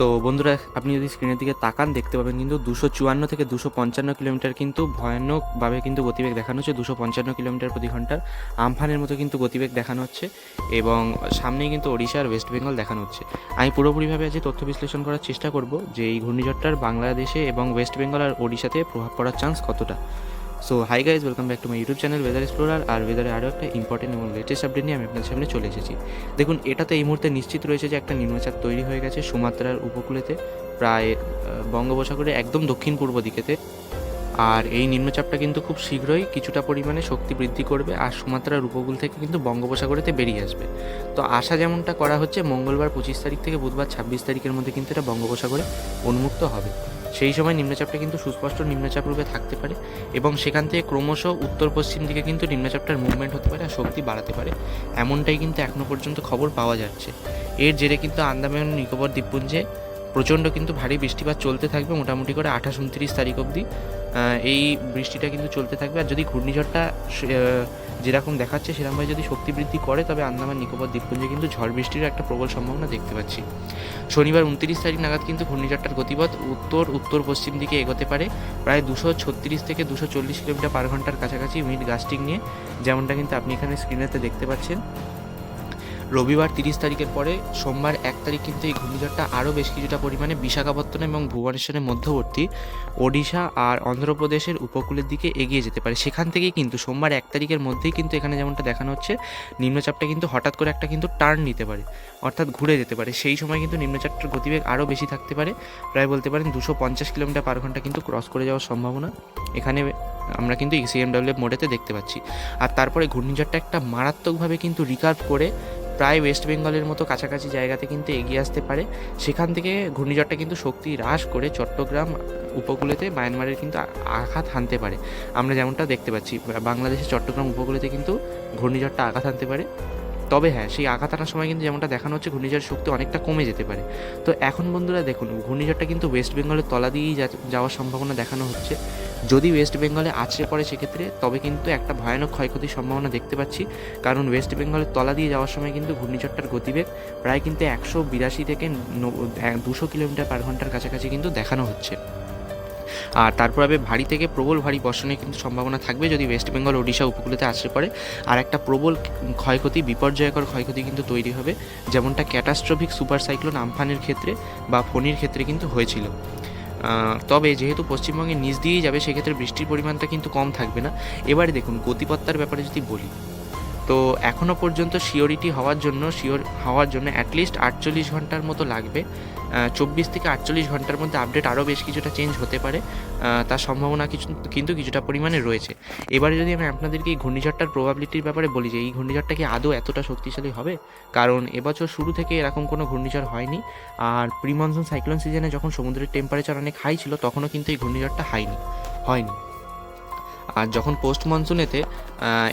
তো বন্ধুরা, আপনি যদি স্ক্রিনের দিকে তাকান, দেখতে পাবেন কিন্তু দুশো চুয়ান্ন থেকে দুশো পঞ্চান্ন কিলোমিটার কিন্তু ভয়ানকভাবে কিন্তু গতিবেগ দেখানো হচ্ছে। দুশো পঞ্চান্ন কিলোমিটার প্রতি ঘণ্টার আমফানের মতো কিন্তু গতিবেগ দেখানো হচ্ছে এবং সামনেই কিন্তু ওড়িশা আর ওয়েস্ট বেঙ্গল দেখানো হচ্ছে। আমি পুরোপুরিভাবে আজ তথ্য বিশ্লেষণ করার চেষ্টা করব যে এই ঘূর্ণিঝড়টার বাংলাদেশে এবং ওয়েস্ট বেঙ্গল আর ওড়িশাতে প্রভাব পড়ার চান্স কতটা। So hi guys welcome back to my YouTube channel weather explorer আর ওয়েদারে আরও একটা ইম্পর্টেন্ট এবং লেটেস্ট আপডেট নিয়ে আমি আপনাদের সামনে চলে এসেছি। দেখুন, এটাতে এই মুহূর্তে নিশ্চিত রয়েছে যে একটা নিম্নচাপ তৈরি হয়ে গেছে সুমাত্রার উপকূলেতে, প্রায় বঙ্গোপসাগরের একদম দক্ষিণ পূর্ব দিকেতে। আর এই নিম্নচাপটা কিন্তু খুব শীঘ্রই কিছুটা পরিমাণে শক্তি বৃদ্ধি করবে আর সুমাত্রার উপকূল থেকে কিন্তু বঙ্গোপসাগরেতে বেরিয়ে আসবে। তো আশা যেমনটা করা হচ্ছে, মঙ্গলবার পঁচিশ তারিখ থেকে বুধবার ছাব্বিশ তারিখের মধ্যে কিন্তু এটা বঙ্গোপসাগরে উন্মুক্ত হবে। সেই সময় নিম্নচাপটা কিন্তু সুস্পষ্ট নিম্নচাপ রূপে থাকতে পারে এবং সেখান থেকে ক্রমশ উত্তর পশ্চিম দিকে কিন্তু নিম্নচাপটার মুভমেন্ট হতে পারে আর শক্তি বাড়াতে পারে। এমনটাই কিন্তু এখনও পর্যন্ত খবর পাওয়া যাচ্ছে। এর জেরে কিন্তু আন্দামান নিকোবর দ্বীপপুঞ্জে প্রচণ্ড কিন্তু ভারী বৃষ্টিপাত চলতে থাকবে মোটামুটি করে আঠাশ উনত্রিশ তারিখ অবধি। এই বৃষ্টিটা কিন্তু চলতে থাকবে। আর যদি ঘূর্ণিঝড়টা যেরকম দেখাচ্ছে, সেরকমভাবে যদি শক্তি বৃদ্ধি করে, তবে আন্দামান, নিকোবর, দ্বীপপুঞ্জে কিন্তু ঝড় বৃষ্টির একটা প্রবল সম্ভাবনা দেখতে পাচ্ছি। শনিবার উনত্রিশ তারিখ নাগাদ কিন্তু ঘূর্ণিঝড়টার গতিপথ উত্তর উত্তর, পশ্চিম দিকে এগোতে পারে। প্রায় দুশো ছত্রিশ থেকে দুশো চল্লিশ কিলোমিটার পার ঘণ্টার কাছাকাছি উইন্ড গাস্টিং নিয়ে, যেমনটা কিন্তু আপনি এখানে স্ক্রিনেতে দেখতে পাচ্ছেন। রবিবার তিরিশ তারিখের পরে সোমবার এক তারিখ কিন্তু এই ঘূর্ণিঝড়টা আরও বেশ কিছুটা পরিমাণে বিশাখাপত্তনম এবং ভুবনেশ্বরের মধ্যবর্তী ওডিশা আর অন্ধ্রপ্রদেশের উপকূলের দিকে এগিয়ে যেতে পারে। সেখান থেকেই কিন্তু সোমবার এক তারিখের মধ্যেই কিন্তু এখানে যেমনটা দেখানো হচ্ছে, নিম্নচাপটা কিন্তু হঠাৎ করে একটা কিন্তু টার্ন নিতে পারে, অর্থাৎ ঘুরে যেতে পারে। সেই সময় কিন্তু নিম্নচাপটার গতিবেগ আরও বেশি থাকতে পারে। প্রায় বলতে পারেন দুশো পঞ্চাশ কিলোমিটার পার ঘণ্টা কিন্তু ক্রস করে যাওয়ার সম্ভাবনা এখানে আমরা কিন্তু সিএমডাব্লিউ মোডেতে দেখতে পাচ্ছি। আর তারপরে ঘূর্ণিঝড়টা একটা মারাত্মকভাবে কিন্তু রিকার্ভ করে প্রায় ওয়েস্ট বেঙ্গলের মতো কাছাকাছি জায়গাতে কিন্তু এগিয়ে আসতে পারে। সেখান থেকে ঘূর্ণিঝড়টা কিন্তু শক্তি হ্রাস করে চট্টগ্রাম উপকূলেতে মায়ানমারের কিন্তু আঘাত হানতে পারে। আমরা যেমনটা দেখতে পাচ্ছি বাংলাদেশের চট্টগ্রাম উপকূলেতে কিন্তু ঘূর্ণিঝড়টা আঘাত হানতে পারে। তবে হ্যাঁ সেই আঘাত আনার সময় কিন্তু যেমনটা দেখানো হচ্ছে ঘূর্ণিঝড় শক্তি অনেকটা কমে যেতে পারে। তো এখন বন্ধুরা দেখুন, ঘূর্ণিঝড়টা কিন্তু ওয়েস্ট বেঙ্গলের তলা দিয়েই যাওয়ার সম্ভাবনা দেখানো হচ্ছে। যদি ওয়েস্ট বেঙ্গলে আছড়ে পড়ে সেক্ষেত্রে, তবে কিন্তু একটা ভয়ানক ক্ষয়ক্ষতির সম্ভাবনা দেখতে পাচ্ছি। কারণ ওয়েস্ট বেঙ্গলের তলা দিয়ে যাওয়ার সময় কিন্তু ঘূর্ণিঝড়টার গতিবেগ প্রায় কিন্তু একশো বিরাশি থেকে দুশো কিলোমিটার পার ঘণ্টার কাছাকাছি কিন্তু দেখানো হচ্ছে। আর তারপর হবে ভারী থেকে প্রবল ভারী বর্ষণের কিন্তু সম্ভাবনা থাকবে যদি ওয়েস্ট বেঙ্গল ওডিশা উপকূলেতে আছড়ে পড়ে। আর একটা প্রবল ক্ষয়ক্ষতি, বিপর্যয়কর ক্ষয়ক্ষতি কিন্তু তৈরি হবে, যেমনটা ক্যাটাস্ট্রফিক সুপার সাইক্লোন আমফানের ক্ষেত্রে বা ফণির ক্ষেত্রে কিন্তু হয়েছিল। তবে যেহেতু পশ্চিমবঙ্গে নিচ দিয়েই যাবে, সেক্ষেত্রে বৃষ্টির পরিমাণটা কিন্তু কম থাকবে না। এবারে দেখুন গতিপত্তার ব্যাপারে যদি বলি। তো এখনও পর্যন্ত শিওরিটি হওয়ার জন্য শিওর হওয়ার জন্য অ্যাটলিস্ট আটচল্লিশ ঘণ্টার মতো লাগবে। চব্বিশ থেকে আটচল্লিশ ঘণ্টার মধ্যে আপডেট আরও বেশ কিছুটা চেঞ্জ হতে পারে। তার সম্ভাবনা কিছু, কিন্তু কিছুটা পরিমাণে রয়েছে। এবারে যদি আমি আপনাদেরকে এই ঘূর্ণিঝড়টার প্রবাবিলিটির ব্যাপারে বলি যে, এই ঘূর্ণিঝড়টা কি আদৌ এতটা শক্তিশালী হবে? কারণ এবছর শুরু থেকে এরকম কোনো ঘূর্ণিঝড় হয়নি। আর প্রি মনসুন সাইক্লোন সিজনে যখন সমুদ্রের টেম্পারেচার অনেক হাই ছিল, তখনও কিন্তু এই ঘূর্ণিঝড়টা হাইনি হয়নি। আর যখন পোস্ট মনসুনেতে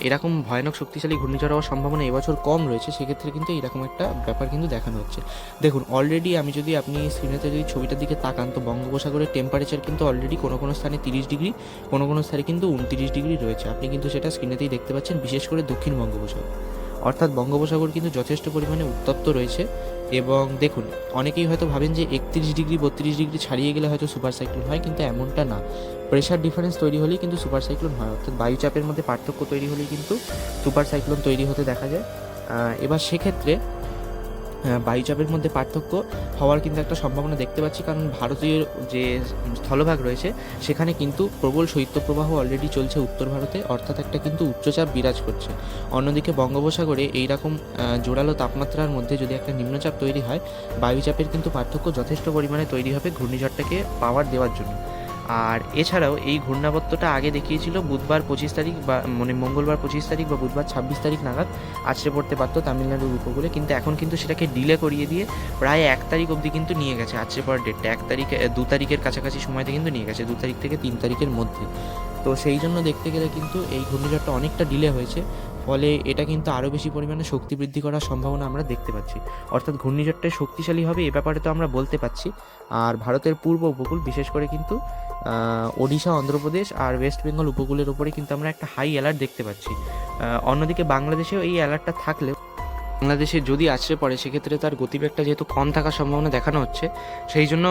এরকম ভয়ানক শক্তিশালী ঘূর্ণিঝড় হওয়ার সম্ভাবনা এবছর কম রয়েছে, সেক্ষেত্রে কিন্তু এরকম একটা ব্যাপার কিন্তু দেখানো হচ্ছে। দেখুন অলরেডি আমি যদি আপনি স্ক্রিনেতে যদি ছবিটার দিকে তাকান, তো বঙ্গোপসাগরের টেম্পারেচার কিন্তু অলরেডি কোনো কোনো স্থানে তিরিশ ডিগ্রি, কোনো কোনো স্থানে কিন্তু উনতিরিশ ডিগ্রি রয়েছে। আপনি কিন্তু সেটা স্ক্রিনেতেই দেখতে পাচ্ছেন, বিশেষ করে দক্ষিণ বঙ্গোপসাগর। অর্থাৎ বঙ্গোপসাগর কিন্তু যথেষ্ট পরিমাণে উত্তপ্ত রয়েছে। এবং দেখুন, অনেকেই হয়তো ভাবেন যে একত্রিশ ডিগ্রি, বত্রিশ ডিগ্রি ছাড়িয়ে গেলে হয়তো সুপার সাইক্লোন হয়, কিন্তু এমনটা না। প্রেশার ডিফারেন্স তৈরি হলেই কিন্তু সুপার সাইক্লোন হয়, অর্থাৎ বায়ুচাপের মধ্যে পার্থক্য তৈরি হলেই কিন্তু সুপার সাইক্লোন তৈরি হতে দেখা যায়। এবার সেক্ষেত্রে বায়ুচাপের মধ্যে পার্থক্য হওয়ার কিন্তু একটা সম্ভাবনা দেখতে পাচ্ছি, কারণ ভারতীয় যে স্থলভাগ রয়েছে, সেখানে কিন্তু প্রবল শৈত্যপ্রবাহ অলরেডি চলছে উত্তর ভারতে, অর্থাৎ একটা কিন্তু উচ্চচাপ বিরাজ করছে। অন্যদিকে বঙ্গোপসাগরে এইরকম জোরালো তাপমাত্রার মধ্যে যদি একটা নিম্নচাপ তৈরি হয়, বায়ুচাপের কিন্তু পার্থক্য যথেষ্ট পরিমাণে তৈরি হবে ঘূর্ণিঝড়টাকে পাওয়ার দেওয়ার জন্য। আর এছাড়াও এই ঘূর্ণাবর্তটা আগে দেখিয়েছিল বুধবার পঁচিশ তারিখ বা মানে মঙ্গলবার পঁচিশ তারিখ বা বুধবার ছাব্বিশ তারিখ নাগাদ আছড়ে পড়তে পারতো তামিলনাড়ুর উপকূলে। কিন্তু এখন কিন্তু সেটাকে ডিলে করিয়ে দিয়ে প্রায় এক তারিখ অবধি কিন্তু নিয়ে গেছে আছড়ে পড়ার ডেটটা এক তারিখে দু তারিখের কাছাকাছি সময়তে কিন্তু নিয়ে গেছে, দু তারিখ থেকে তিন তারিখের মধ্যে। তো সেই জন্য দেখতে গেলে কিন্তু এই ঘূর্ণিঝড়টা অনেকটা ডিলে হয়েছে। ফলে এটা কিন্তু আরও বেশি পরিমাণে শক্তি বৃদ্ধি করার সম্ভাবনা আমরা দেখতে পাচ্ছি। অর্থাৎ ঘূর্ণিঝড়টাই শক্তিশালী হবে এ ব্যাপারে তো আমরা বলতে পাচ্ছি আর ভারতের পূর্ব উপকূল, বিশেষ করে কিন্তু ওডিশা, অন্ধ্রপ্রদেশ আর ওয়েস্ট বেঙ্গল উপকূলের উপরে কিন্তু আমরা একটা হাই অ্যালার্ট দেখতে পাচ্ছি। অন্যদিকে বাংলাদেশেও এই অ্যালার্টটা থাকলেও বাংলাদেশে যদি আছড়ে পড়ে, সেক্ষেত্রে তার গতিবেগটা যেহেতু কম থাকার সম্ভাবনা দেখানো হচ্ছে, সেই জন্য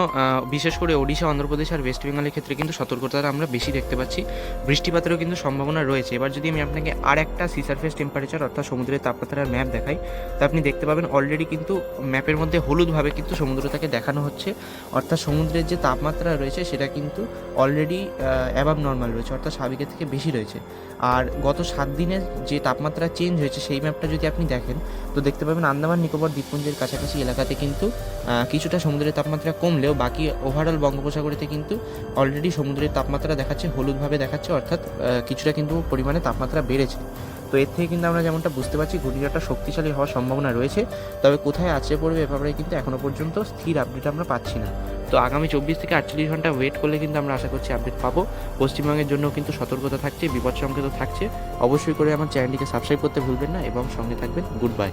বিশেষ করে ওড়িশা, অন্ধ্রপ্রদেশ আর ওয়েস্ট বেঙ্গলের ক্ষেত্রে কিন্তু সতর্কতা আমরা বেশি দেখতে পাচ্ছি। বৃষ্টিপাতেরও কিন্তু সম্ভাবনা রয়েছে। এবার যদি আমি আপনাকে আর একটা সি সারফেস টেম্পারেচার অর্থাৎ সমুদ্রের তাপমাত্রার ম্যাপ দেখাই, তা আপনি দেখতে পাবেন অলরেডি কিন্তু ম্যাপের মধ্যে হলুদভাবে কিন্তু সমুদ্রটাকে দেখানো হচ্ছে। অর্থাৎ সমুদ্রের যে তাপমাত্রা রয়েছে, সেটা কিন্তু অলরেডি অ্যাবাব নর্মাল রয়েছে, অর্থাৎ স্বাভাবিকের থেকে বেশি রয়েছে। আর গত সাত দিনের যে তাপমাত্রা চেঞ্জ হয়েছে, সেই ম্যাপটা যদি আপনি দেখেন তো দেখতে পাবেন আন্দামান, নিকোবর, দ্বীপপুঞ্জের কাছাকাছি এলাকাতে কিন্তু কিছুটা সমুদ্রের তাপমাত্রা কমলেও বাকি ওভারঅল বঙ্গোপসাগরেতে কিন্তু অলরেডি সমুদ্রের তাপমাত্রা দেখাচ্ছে, হলুদভাবে দেখাচ্ছে, অর্থাৎ কিছুটা কিন্তু পরিমাণে তাপমাত্রা বেড়েছে। তো এর থেকে কিন্তু আমরা যেমনটা বুঝতে পারছি, ঘূর্ণিঝড়টা শক্তিশালী হওয়ার সম্ভাবনা রয়েছে। তবে কোথায় আছড়ে পড়বে এ ব্যাপারে কিন্তু এখনও পর্যন্ত স্থির আপডেট আমরা পাচ্ছি না। তো আগামী চব্বিশ থেকে আটচল্লিশ ঘণ্টা ওয়েট করলে কিন্তু আমরা আশা করছি আপডেট পাবো। পশ্চিমবঙ্গের জন্য কিন্তু সতর্কতা থাকছে, বিপদ সংকেত থাকছে। অবশ্যই করে আমার চ্যানেলটিকে সাবস্ক্রাইব করতে ভুলবেন না এবং সঙ্গে থাকবেন গুড বাই